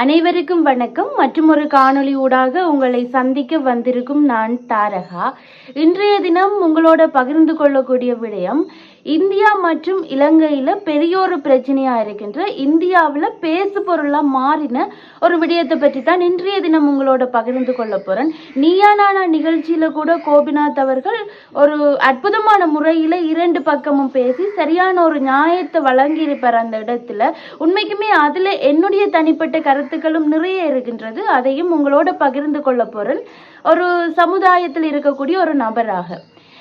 அனைவருக்கும் வணக்கம். மற்றும் ஒரு காணொளி ஊடாக உங்களை சந்திக்க வந்திருக்கும் நான் தாரகா. இன்றைய தினம் உங்களோட பகிர்ந்து கொள்ளக்கூடிய விடயம் இந்தியா மற்றும் இலங்கையில பெரிய ஒரு பிரச்சனையா இருக்கின்ற இந்தியாவில் பேசு பொருளா மாறின ஒரு விடயத்தை பற்றி தான் இன்றைய தினம் உங்களோட பகிர்ந்து கொள்ள போறேன். நீயா நானா நிகழ்ச்சியில கூட கோபிநாத் அவர்கள் ஒரு அற்புதமான முறையில இரண்டு பக்கமும் பேசி சரியான ஒரு நியாயத்தை வழங்கியிருப்பார் அந்த இடத்துல. உண்மைக்குமே அதுல என்னுடைய தனிப்பட்ட கருத்துக்களும் நிறைய இருக்கின்றது. அதையும் உங்களோட பகிர்ந்து கொள்ள போறேன். ஒரு சமுதாயத்தில் இருக்கக்கூடிய ஒரு நபராக.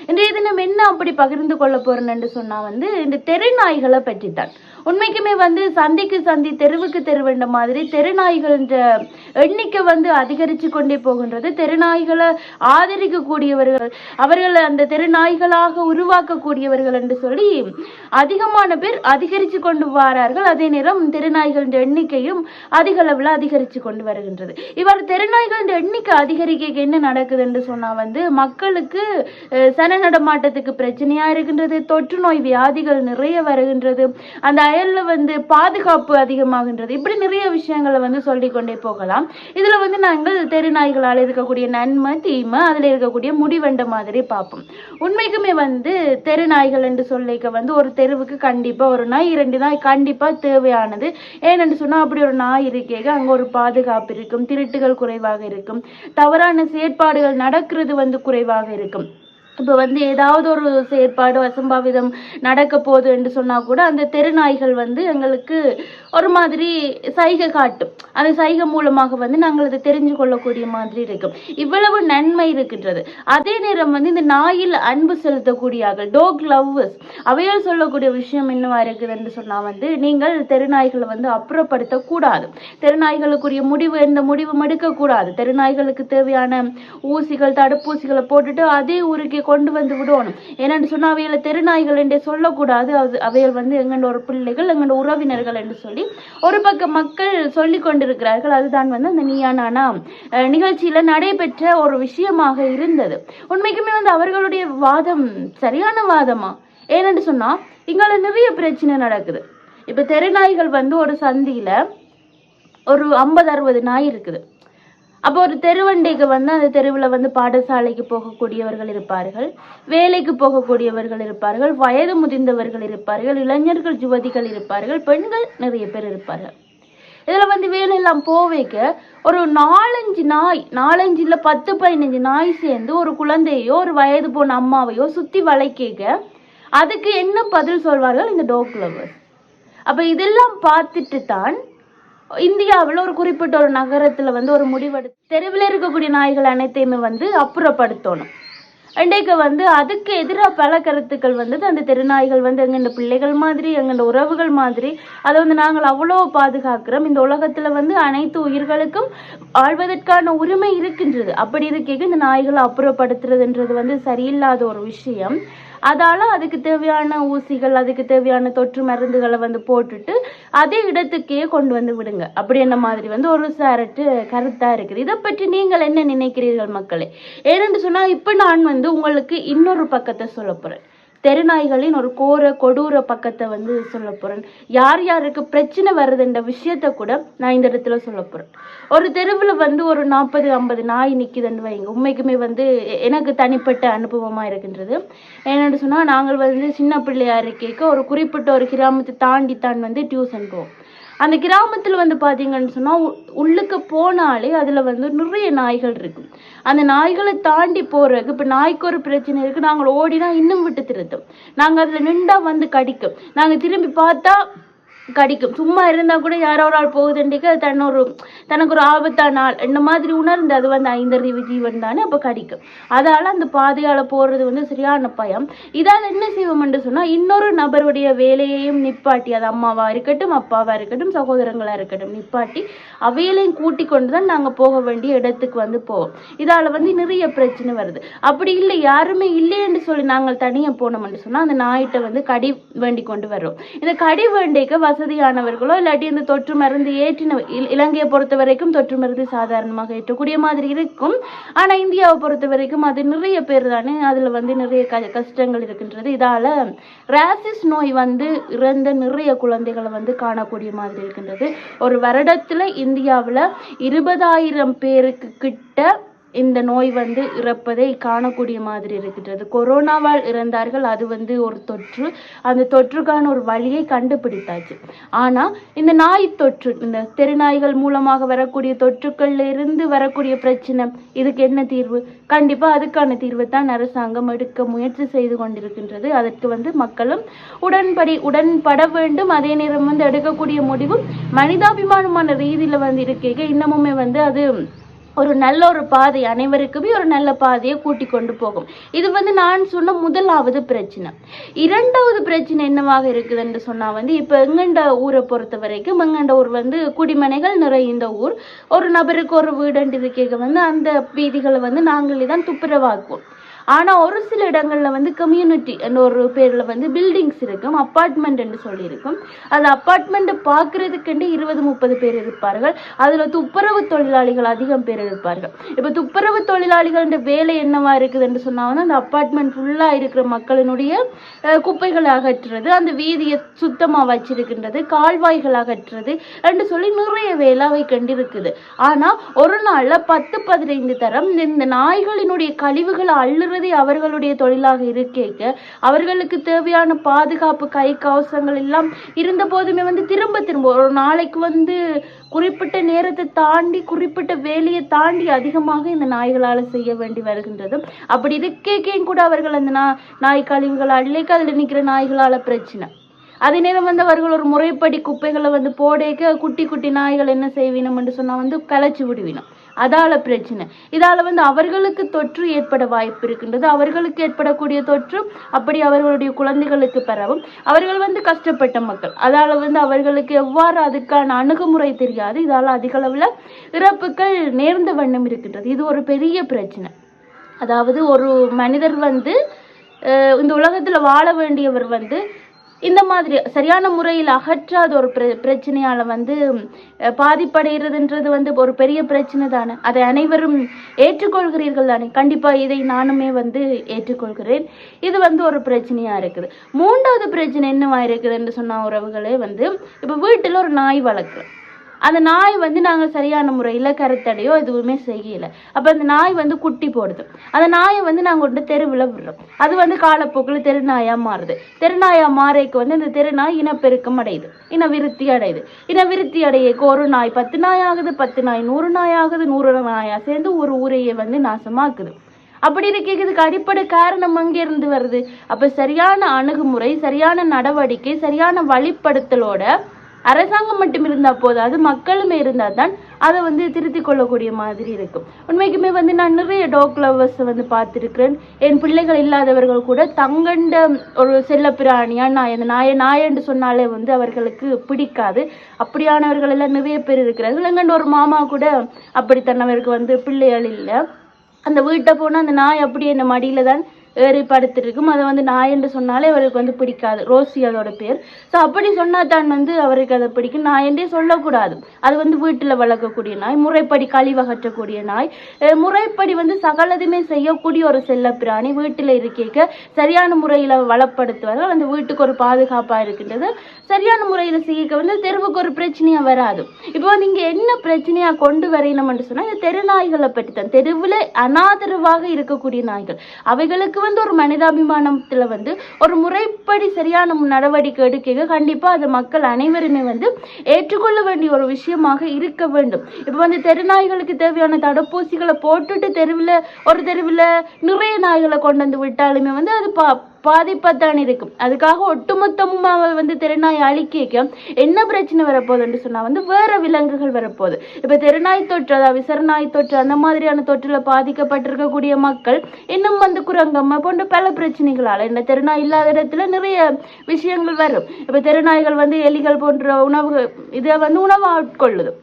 இன்றைய தினம் என்ன அப்படி பகிர்ந்து கொள்ள போறேன்னு சொன்னா வந்து இந்த தெரு நாய்களை பற்றி தான் உண்மைக்குமே வந்து சந்திக்கு சந்தி தெருவுக்கு தெருவுன்ற மாதிரி தெருநாய்கள்ன்ற எண்ணிக்கை வந்து அதிகரித்து கொண்டே போகின்றது. தெருநாய்களை ஆதரிக்கக்கூடியவர்கள் அவர்களை அந்த தெருநாய்களாக உருவாக்கக்கூடியவர்கள் என்று சொல்லி அதிகமான பேர் அதிகரித்து கொண்டு வரார்கள். அதே நேரம் தெருநாய்களின் எண்ணிக்கையும் அதிக அளவில் அதிகரித்து கொண்டு வருகின்றது. இவ்வாறு தெருநாய்களின் எண்ணிக்கை அதிகரிக்க என்ன நடக்குது என்று சொன்னால் வந்து மக்களுக்கு சன நடமாட்டத்துக்கு பிரச்சனையாக இருக்கின்றது தொற்று நோய் வியாதிகள் நிறைய வருகின்றது. அந்த வயலில் வந்து பாதுகாப்பு அதிகமாகின்றது. இப்படி நிறைய விஷயங்களை வந்து சொல்லிக்கொண்டே போகலாம். இதில் வந்து நாங்கள் தெருநாய்களால் இருக்கக்கூடிய நன்மை தீமை அதில் இருக்கக்கூடிய முடிவெண்ட மாதிரி பார்ப்போம். உண்மைக்குமே வந்து தெருநாய்கள் என்று சொல்லிக்க வந்து ஒரு தெருவுக்கு கண்டிப்பாக ஒரு நாய் இரண்டு நாய் கண்டிப்பாக தேவையானது. ஏனென்று சொன்னால் அப்படி ஒரு நாய் இருக்கேங்க அங்கே ஒரு பாதுகாப்பு இருக்கும் திருட்டுகள் குறைவாக இருக்கும். தவறான செயற்பாடுகள் நடக்கிறது வந்து குறைவாக இருக்கும். இப்போ வந்து ஏதாவது ஒரு செயற்பாடு அசம்பாவிதம் நடக்க போகுது என்று சொன்னால் கூட அந்த தெருநாய்கள் வந்து எங்களுக்கு ஒரு மாதிரி சைகை காட்டும். அந்த சைகை மூலமாக வந்து நாங்கள் அதை தெரிஞ்சு கொள்ளக்கூடிய மாதிரி இருக்கும். இவ்வளவு நன்மை இருக்கின்றது. அதே நேரம் வந்து இந்த நாயில் அன்பு செலுத்தக்கூடியார்கள் டோக் லவ்வர்ஸ் அவையால் சொல்லக்கூடிய விஷயம் என்னவா இருக்குது என்று சொன்னால் வந்து நீங்கள் தெருநாய்களை வந்து அப்புறப்படுத்தக்கூடாது. தெருநாய்களுக்குரிய முடிவு எந்த முடிவும் எடுக்கக்கூடாது. தெருநாய்களுக்கு தேவையான ஊசிகள் தடுப்பூசிகளை போட்டுட்டு அதே ஊருக்கே கொண்டு வந்து விடணும். ஏன்னு சொன்னால் அவைகளை தெருநாய்கள் என்றே சொல்லக்கூடாது. அது அவைகள் வந்து எங்கண்ட ஒரு பிள்ளைகள் எங்கண்ட உறவினர்கள் என்று சொல்லி ஒரு பக்கம் மக்கள் சொல்லி கொண்டிருக்கிறார்கள். அதுதான் வந்து அந்த நீயா நானா நடைபெற்ற ஒரு விஷயமாக இருந்தது. உண்மைக்குமே வந்து அவர்களுடைய வாதம் சரியான வாதமா? ஏன்னு சொன்னால் இங்கால நிறைய பிரச்சனை நடக்குது. இப்போ தெருநாய்கள் வந்து ஒரு சந்தியில் ஒரு ஐம்பது அறுபது நாய் இருக்குது. அப்போ ஒரு தெருவண்டைக்கு வந்து அந்த தெருவில் வந்து பாடசாலைக்கு போகக்கூடியவர்கள் இருப்பார்கள் வேலைக்கு போகக்கூடியவர்கள் இருப்பார்கள் வயது முதிர்ந்தவர்கள் இருப்பார்கள் இளைஞர்கள் யுவதிகள் இருப்பார்கள் பெண்கள் நிறைய பேர் இருப்பார்கள். இதில் வந்து வேலையெல்லாம் போவைக்க ஒரு நாலஞ்சு நாய் நாலஞ்சு இல்லை பத்து பதினஞ்சு நாய் சேர்ந்து ஒரு குழந்தையோ ஒரு வயது போன அம்மாவையோ சுற்றி வளைக்க அதுக்கு என்ன பதில் சொல்வார்கள் இந்த டோக் லவர்ஸ் அப்போ இதெல்லாம் பார்த்துட்டு தான் இந்தியாவில் ஒரு குறிப்பிட்ட ஒரு நகரத்துல வந்து ஒரு முடிவெடு தெருவில் இருக்கக்கூடிய நாய்கள் அனைத்தையுமே வந்து அப்புறப்படுத்தணும். இன்றைக்கு வந்து அதுக்கு எதிராக பல கருத்துக்கள் வந்தது. அந்த தெருநாய்கள் வந்து எங்கெண்ட பிள்ளைகள் மாதிரி எங்கெண்ட உறவுகள் மாதிரி அதை வந்து நாங்கள் அவ்வளோ பாதுகாக்கிறோம். இந்த உலகத்துல வந்து அனைத்து உயிர்களுக்கும் வாழ்வதற்கான உரிமை இருக்கின்றது. அப்படி இருக்க இந்த நாய்களை அப்புறப்படுத்துறதுன்றது வந்து சரியில்லாத ஒரு விஷயம். அதால அதுக்கு தேவையான ஊசிகள் அதுக்கு தேவையான தொற்று மருந்துகளை வந்து போட்டுட்டு அதே இடத்துக்கே கொண்டு வந்து விடுங்க. அப்படி என்ன மாதிரி வந்து ஒரு சாரட்டு கருத்தா இருக்குது. இதை பற்றி நீங்கள் என்ன நினைக்கிறீர்கள் மக்களே? ஏனென்று சொன்னா இப்ப நான் வந்து உங்களுக்கு இன்னொரு பக்கத்தை சொல்ல போறேன். தெருநாய்களின் ஒரு கோர கொடூர பக்கத்தை வந்து சொல்ல போறேன். யார் யாருக்கு பிரச்சனை வருதுன்ற விஷயத்த கூட நான் இந்த இடத்துல சொல்ல போறேன். ஒரு தெருவில் வந்து ஒரு நாற்பது ஐம்பது நாய் நிற்கிதுன்னு வைங்க. உண்மைக்குமே வந்து எனக்கு தனிப்பட்ட அனுபவமாக இருக்கின்றது. என்னென்னு சொன்னால் நாங்கள் வந்து சின்ன பிள்ளையா இருக்க ஒரு குறிப்பிட்ட ஒரு கிராமத்தை தாண்டி தான் வந்து டியூஷன் போவோம். அந்த கிராமத்துல வந்து பார்த்தீங்கன்னு சொன்னா உ- உள்ளுக்கு போனாலே அதுல வந்து நிறைய நாய்கள் இருக்கும் அந்த நாய்களை தாண்டி போறதுக்கு இப்ப நாய்க்கு ஒரு பிரச்சனை இருக்கு. நாங்கள் ஓடினா இன்னும் விட்டு திருத்தும் நாங்க அதுல நின்றா வந்து கடிக்கும். நாங்க திரும்பி பார்த்தா கடிக்கும். சும்மா இருந்தால் கூட யாரோ ஒரு ஆள் போகுதுண்டிக்கு அது தன்னொரு தனக்கு ஒரு ஆபத்தான ஆள் இந்த மாதிரி உணர்ந்து அது வந்து ஐந்தறிவு ஜீவன் தானே அப்போ கடிக்கும். அதால அந்த பாதையால் போறது வந்து சரியான பயம். இதால் என்ன செய்வோம் என்று இன்னொரு நபருடைய வேலையையும் நிப்பாட்டி அது அம்மாவாக இருக்கட்டும் அப்பாவாக இருக்கட்டும் சகோதரங்களா இருக்கட்டும் நிப்பாட்டி அவையிலையும் கூட்டி கொண்டு தான் நாங்கள் போக வேண்டிய இடத்துக்கு வந்து போவோம். இதால் வந்து நிறைய பிரச்சனை வருது. அப்படி இல்லை யாருமே இல்லைன்னு சொல்லி நாங்கள் தனியாக போனோம்னு சொன்னால் அந்த நாயிட்ட வந்து கடி வேண்டி கொண்டு வரோம் இந்த கடி வேண்டிக்க வசதியானவர்களோ இல்லாட்டி இந்த தொற்று மருந்து ஏற்றின இலங்கையை பொறுத்த வரைக்கும் தொற்று மருந்து சாதாரணமாக ஏற்றக்கூடிய மாதிரி இருக்கும். ஆனால் இந்தியாவை பொறுத்த வரைக்கும் அது நிறைய பேர் தானே அதில் வந்து நிறைய க கஷ்டங்கள் இருக்கின்றது. இதால் ராசிஸ் நோய் வந்து இறந்த நிறைய குழந்தைகளை வந்து காணக்கூடிய மாதிரி இருக்கின்றது. ஒரு வருடத்தில் இந்தியாவில் இருபதாயிரம் பேருக்கு கிட்ட இந்த நோய் வந்து இறப்பதை காணக்கூடிய மாதிரி இருக்கின்றது. கொரோனாவால் இறந்தார்கள் அது வந்து ஒரு தொற்று. அந்த தொற்றுக்கான ஒரு வழியை கண்டுபிடித்தாச்சு. ஆனால் இந்த நாய் தொற்று இந்த தெருநாய்கள் மூலமாக வரக்கூடிய தொற்றுக்கள்ல இருந்து வரக்கூடிய பிரச்சனை இதுக்கு என்ன தீர்வு? கண்டிப்பாக அதுக்கான தீர்வு தான் அரசாங்கம் எடுக்க முயற்சி செய்து கொண்டிருக்கின்றது. அதற்கு வந்து மக்களும் உடன்படி உடன்பட வேண்டும். அதே நேரம் வந்து எடுக்கக்கூடிய முடிவும் மனிதாபிமானமான ரீதியில் வந்து இருக்கீங்க. இன்னமுமே வந்து அது ஒரு நல்ல ஒரு பாதை அனைவருக்குமே ஒரு நல்ல பாதையை கூட்டி கொண்டு போகும். இது வந்து நான் சொன்ன முதலாவது பிரச்சனை. இரண்டாவது பிரச்சனை என்னவாக இருக்குதுன்னு சொன்னால் வந்து இப்போ எங்கண்ட ஊரை பொறுத்த வரைக்கும் எங்கண்ட ஊர் வந்து குடிமனைகள் நிறைந்த ஊர். ஒரு நபருக்கு ஒரு வீடுண்டு இருக்கேக்க வந்து அந்த வீதிகளை வந்து நாங்களே தான் துப்புரவாக்குவோம். ஆனால் ஒரு சில இடங்களில் வந்து கம்யூனிட்டி என்ற ஒரு பேரில் வந்து பில்டிங்ஸ் இருக்கும் அப்பார்ட்மெண்ட் என்று சொல்லியிருக்கும். அந்த அப்பார்ட்மெண்ட்டை பார்க்குறதுக்கெண்டு இருபது முப்பது பேர் இருப்பார்கள். அதில் துப்புரவு தொழிலாளிகள் அதிகம் பேர் இருப்பார்கள். இப்போ துப்புரவு தொழிலாளிகள்ன்ற வேலை என்னவா இருக்குதுன்னு சொன்னால் வந்து அந்த அப்பார்ட்மெண்ட் ஃபுல்லாக இருக்கிற மக்களினுடைய குப்பைகளை அகற்றுறது அந்த வீதியை சுத்தமாக வச்சிருக்கின்றது கால்வாய்கள் அகற்றுறது என்று சொல்லி நிறைய வேலாவை கண்டிருக்குது. ஆனால் ஒரு நாளில் பத்து பதினைந்து தரம் இந்த நாய்களினுடைய கழிவுகளை அள்ளுறதே அவர்களுடைய தொழிலாக இருக்கேக்க அவர்களுக்கு தேவையான பாதுகாப்பு கை கவசங்கள் எல்லாம் இருந்த போதுமே வந்து திரும்ப திரும்ப ஒரு நாளைக்கு வந்து குறிப்பிட்ட நேரத்தை தாண்டி குறிப்பிட்ட வேலையை தாண்டி அதிகமாக இந்த நாய்களால செய்ய வேண்டி வருகின்றது. அப்படி இருக்கேக்கையும் கூட அவர்கள் அந்த நா நாய் கழிவுகள் அள்ளிக்க அதுல நிற்கிற நாய்களால பிரச்சனை. அதே நேரம் வந்து அவர்கள் ஒரு முறைப்படி குப்பைகளை வந்து போடேக்க குட்டி குட்டி நாய்கள் என்ன செய்வினம் என்று சொன்னா வந்து கலைச்சி விடுவினோம். அதால பிரச்சனை. இதால வந்து அவர்களுக்கு தொற்று ஏற்பட வாய்ப்பு இருக்கின்றது. அவர்களுக்கு ஏற்படக்கூடிய தொற்று அப்படி அவர்களுடைய குழந்தைகளுக்கு பரவும் அவர்கள் வந்து கஷ்டப்பட்ட மக்கள். அதால வந்து அவர்களுக்கு எவ்வாறு அதுக்கான அணுகுமுறை தெரியாது. இதால அதிக அளவுல இறப்புகள் நேர்ந்த வண்ணம் இருக்கின்றது. இது ஒரு பெரிய பிரச்சனை. அதாவது ஒரு மனிதர் வந்து இந்த உலகத்துல வாழ வேண்டியவர் வந்து இந்த மாதிரி சரியான முறையில் அகற்றாத ஒரு பிர பிரச்சனையால் வந்து பாதிப்படைகிறதுன்றது வந்து ஒரு பெரிய பிரச்சனை தானே. அதை அனைவரும் ஏற்றுக்கொள்கிறீர்கள் தானே. கண்டிப்பாக இதை நானுமே வந்து ஏற்றுக்கொள்கிறேன். இது வந்து ஒரு பிரச்சனையாக இருக்குது. மூன்றாவது பிரச்சனை என்னவாக இருக்குதுன்னு சொன்ன உறவுகளே வந்து இப்போ வீட்டில் ஒரு நாய் வளர்க்குறேன் அந்த நாய் வந்து நாங்கள் சரியான முறையில் கருத்தடையோ எதுவுமே செய்யலை. அப்போ அந்த நாய் வந்து குட்டி போடுது. அந்த நாயை வந்து நாங்கள் கொண்டு தெருவில் விடுறோம். அது வந்து காலப்போக்கில் தெருநாயாக மாறுது. தெருநாயாக மாறைக்கு வந்து அந்த தெருநாய் இனப்பெருக்கம் அடையுது. இன விருத்தி அடையுது. இன விருத்தி அடையக்கு ஒரு நாய் பத்து நாய் ஆகுது பத்து நாய் நூறு நாய் ஆகுது நூறு நாயாக சேர்ந்து ஒரு ஊரையே வந்து நாசமாக்குது. அப்படி இருக்கிறதுக்கு அடிப்படை காரணம் அங்கே இருந்து வருது. அப்போ சரியான அணுகுமுறை சரியான நடவடிக்கை சரியான வழிப்படுத்தலோட அரசாங்கம் மட்டும் இருந்தால் போதாது மக்களுமே இருந்தால் தான் அதை வந்து திருத்திக் கொள்ளக்கூடிய மாதிரி இருக்கும். உண்மைக்குமே வந்து நான் நிறைய டாக் லவர்ஸ் வந்து பார்த்துருக்கிறேன். என் பிள்ளைகள் இல்லாதவர்கள் கூட தங்கண்ட ஒரு செல்லப்பிராணியாக நான் அந்த நாயை நாயன்று சொன்னாலே வந்து அவர்களுக்கு பிடிக்காது. அப்படியானவர்கள் எல்லாம் நிறைய பேர் இருக்கிறார்கள். எங்கண்ட ஒரு மாமா கூட அப்படித்தான் அவருக்கு வந்து பிள்ளைகள் இல்லை. அந்த வீட்டை போனால் அந்த நாய் அப்படியே அந்த மடியில தான் ஏறி படுத்திருக்கும் அதை வந்து நாய் என்று சொன்னாலே அவருக்கு வந்து பிடிக்காது. ரோசி அதோட பேர். ஸோ அப்படி சொன்னால் தான் வந்து அவருக்கு அதை பிடிக்கும். நான் என்றே சொல்லக்கூடாது. அது வந்து வீட்டில் வளர்க்கக்கூடிய நாய் முறைப்படி கழிவகற்றக்கூடிய நாய். முறைப்படி வந்து சகலதுமே செய்யக்கூடிய ஒரு செல்ல பிராணி வீட்டில் இருக்கேக்க சரியான முறையில் வளப்படுத்துவார்கள் அந்த வீட்டுக்கு ஒரு பாதுகாப்பாக இருக்கின்றது. சரியான முறையில் செய்ய வந்து தெருவுக்கு ஒரு பிரச்சனையாக வராது. இப்போ வந்து இங்கே என்ன பிரச்சனையாக கொண்டு வரையணும்னு சொன்னால் இந்த தெரு நாய்களை பற்றி தான் தெருவில் அனாதரவாக இருக்கக்கூடிய நாய்கள். அவைகளுக்கு வந்து ஒரு மனிதாபிமானத்துல வந்து ஒரு முறைப்படி சரியான நடவடிக்கை எடுக்க கண்டிப்பா அது மக்கள் அனைவருமே வந்து ஏற்றுக்கொள்ள வேண்டிய ஒரு விஷயமாக இருக்க வேண்டும். இப்போ வந்து தெரு நாய்களுக்கு தேவையான தடுப்பூசிகளை போட்டுட்டு தெருவில் ஒரு தெருவில் நிறைய நாய்களை கொண்டு வந்து விட்டாலுமே வந்து அது பா பாதிப்பாத்தான் இருக்கும். அதுக்காக ஒட்டுமொத்தமாக வந்து தெருநாய் அழிக்க என்ன பிரச்சனை வரப்போகுதுன்னு சொன்னால் வந்து வேற விலங்குகள் வரப்போகுது. இப்போ தெருநாய் தொற்று அதாவது விசரநாய் தொற்று அந்த மாதிரியான தொற்றில் பாதிக்கப்பட்டிருக்கக்கூடிய மக்கள் இன்னும் வந்து குரங்கம்மை போன்ற பல பிரச்சனைகளால் இந்த தெருநாய் இல்லாத இடத்துல நிறைய விஷயங்கள் வரும். இப்போ தெருநாய்கள் வந்து எலிகள் போன்ற உணவு இதை வந்து உணவு ஆட்கொள்ளுது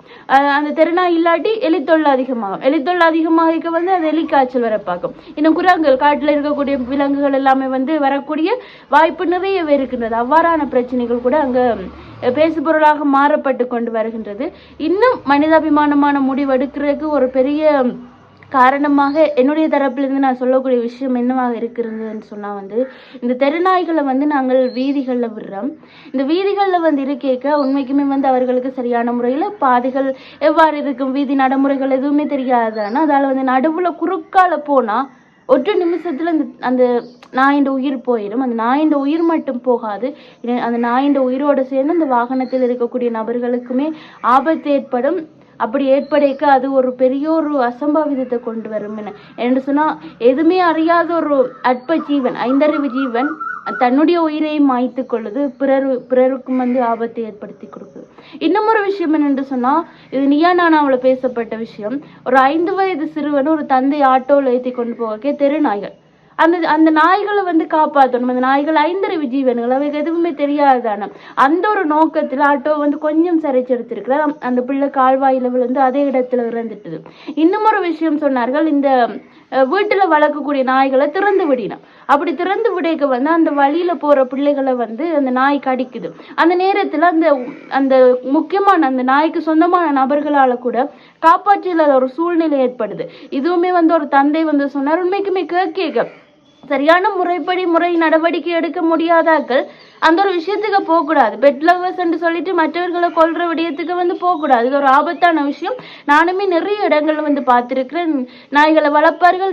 அந்த தெருநாய் இல்லாட்டி எலித்தொல்லை அதிகமாகும். எலித்தொல்லை அதிகமாக வந்து அது எலிக்காய்ச்சல் வர பார்க்கும் இன்னும் குரங்குகள் காட்டில் இருக்கக்கூடிய விலங்குகள் எல்லாமே வந்து வர வரக்கூடிய வாய்ப்பு நிறையவே இருக்கின்றது அவ்வாறான பிரச்சனைகள் கூட அங்கு பேசுபொருளாக மாறப்பட்டு கொண்டு வருகின்றது. இன்னும் மனிதாபிமானமான முடிவு எடுக்கிறதுக்கு ஒரு பெரிய காரணமாக என்னுடைய தரப்பிலிருந்து நான் சொல்லக்கூடிய விஷயம் என்னவாக இருக்கிறதுன்னு சொன்னால் வந்து இந்த தெருநாய்களை வந்து நாங்கள் வீதிகளில் விடுறோம். இந்த வீதிகளில் வந்து இருக்கேக்க உண்மைக்குமே வந்து அவர்களுக்கு சரியான முறையில் பாதைகள் எவ்வாறு இருக்கும் வீதி நடைமுறைகள் எதுவுமே தெரியாதானா அதால் வந்து நடுவில் குறுக்கால போனால் ஒற்றை நிமிஷத்தில் அந்த அந்த நாயின் உயிர் போயிடும் அந்த நாயின் உயிர் மட்டும் போகாது. அந்த நாயின் உயிரோடு சேர்ந்து அந்த வாகனத்தில் இருக்கக்கூடிய நபர்களுக்குமே ஆபத்து ஏற்படும். அப்படி ஏற்படைக்க அது ஒரு பெரிய ஒரு அசம்பாவிதத்தை கொண்டு வரும் என என்று சொன்னால் எதுவுமே அறியாத ஒரு அற்ப ஜீவன் ஐந்தறிவு ஜீவன் தன்னுடைய உயிரை மாய்த்து கொள்ளுது பிறர் பிறருக்கும் வந்து ஆபத்தை ஏற்படுத்தி கொடுக்குது. இன்னும் ஒரு விஷயம் என்னென்று சொன்னால் இது நீயா நானாவில் பேசப்பட்ட விஷயம். ஒரு ஐந்து வயது சிறுவன் ஒரு தந்தை ஆட்டோவில் ஏற்றி கொண்டு போக தெரு நாய்கள். அந்த அந்த நாய்களை வந்து காப்பாற்றணும் அந்த நாய்கள் ஐந்தறிவு ஜீவன்கள் அவைக்கு எதுவுமே தெரியாதான அந்த ஒரு நோக்கத்தில் ஆட்டோ வந்து கொஞ்சம் சிறைச்செடுத்திருக்கிறார் அந்த பிள்ளை கால்வாயில் விழுந்து அதே இடத்துல இறந்துட்டுது. இன்னும் ஒரு விஷயம் சொன்னார்கள் இந்த வீட்டில் வளர்க்கக்கூடிய நாய்களை திறந்து விடினோம் அப்படி திறந்து விடைக்க வந்து அந்த வழியில போற பிள்ளைகளை வந்து அந்த நாய் கடிக்குது. அந்த நேரத்தில் அந்த அந்த முக்கியமான அந்த நாய்க்கு சொந்தமான நபர்களால கூட காப்பாற்றல ஒரு சூழ்நிலை ஏற்படுது. இதுவுமே வந்து ஒரு தந்தை வந்து சொன்னார் உண்மைக்குமே கேட்க. சரியான முறைப்படி முறை நடவடிக்கை எடுக்க முடியாதாக்கள் அந்த ஒரு விஷயத்துக்கு போகக்கூடாது. பெட் லவர்ஸ் சொல்லிட்டு மற்றவர்களை கொள்கிற விடயத்துக்கு வந்து போகக்கூடாது. இது ஒரு ஆபத்தான விஷயம். நானுமே நிறைய இடங்கள்ல வந்து பார்த்துருக்கிறேன். நாய்களை வளர்ப்பார்கள்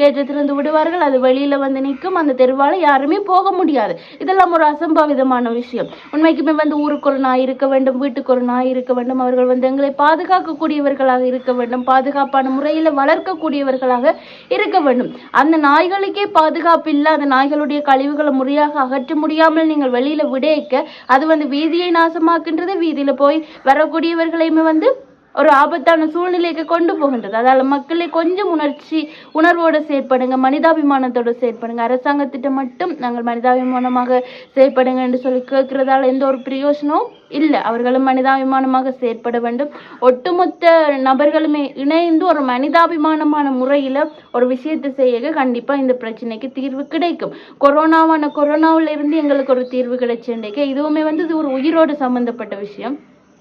கேட்டத்திலிருந்து விடுவார்கள் அது வெளியில வந்து நிற்கும். அந்த தெருவால் யாருமே போக முடியாது. இதெல்லாம் ஒரு அசம்பாவிதமான விஷயம். உண்மைக்குமே வந்து ஊருக்குள் நாய் இருக்க வேண்டும் வீட்டுக்குள் நாய் இருக்க வேண்டும். அவர்கள் வந்து எங்களை பாதுகாக்கக்கூடியவர்களாக இருக்க வேண்டும். பாதுகாப்பான முறையில் வளர்க்கக்கூடியவர்களாக இருக்க வேண்டும். அந்த நாய்களுக்கே பாதுகாப்பு இல்லை அந்த நாய்களுடைய கழிவுகளை முறையாக அகற்ற முடியாமல் நீங்கள் வெளியில விடைக்க அது வந்து வீதியை நாசமாக்குன்றது வீதியில போய் வரக்கூடியவர்களையுமே வந்து ஒரு ஆபத்தான சூழ்நிலைக்கு கொண்டு போகின்றது. அதால மக்களை கொஞ்சம் உணர்ச்சி உணர்வோடு செயற்படுங்க மனிதாபிமானத்தோடு செயற்படுங்க. அரசாங்கத்திட்ட மட்டும் நாங்கள் மனிதாபிமானமாக செயற்படுங்க என்று சொல்லி கேட்கிறதால எந்த ஒரு பிரயோஜனமும் இல்லை. அவர்களும் மனிதாபிமானமாக செயற்பட வேண்டும். ஒட்டுமொத்த நபர்களுமே இணைந்து ஒரு மனிதாபிமானமான முறையில் ஒரு விஷயத்தை செய்ய கண்டிப்பா இந்த பிரச்சனைக்கு தீர்வு கிடைக்கும். கொரோனாவான கொரோனாவிலிருந்து எங்களுக்கு ஒரு தீர்வு கிடைச்சிருந்தேக்க இதுவுமே வந்து இது ஒரு உயிரோடு சம்பந்தப்பட்ட விஷயம்.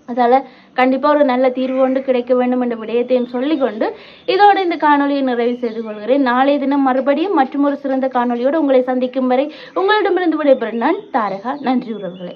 அதால் கண்டிப்பாக ஒரு நல்ல தீர்வு ஒன்று கிடைக்க வேண்டும் என்ற விடயத்தையும் சொல்லிக்கொண்டு இதோட இந்த காணொலியை நிறைவு செய்து கொள்கிறேன். நாளைய தினம் மறுபடியும் மற்றும் ஒரு சிறந்த காணொலியோடு உங்களை சந்திக்கும் வரை உங்களிடமிருந்து விடைபெறும் நான் தாரகா. நன்றி உறவுகளே.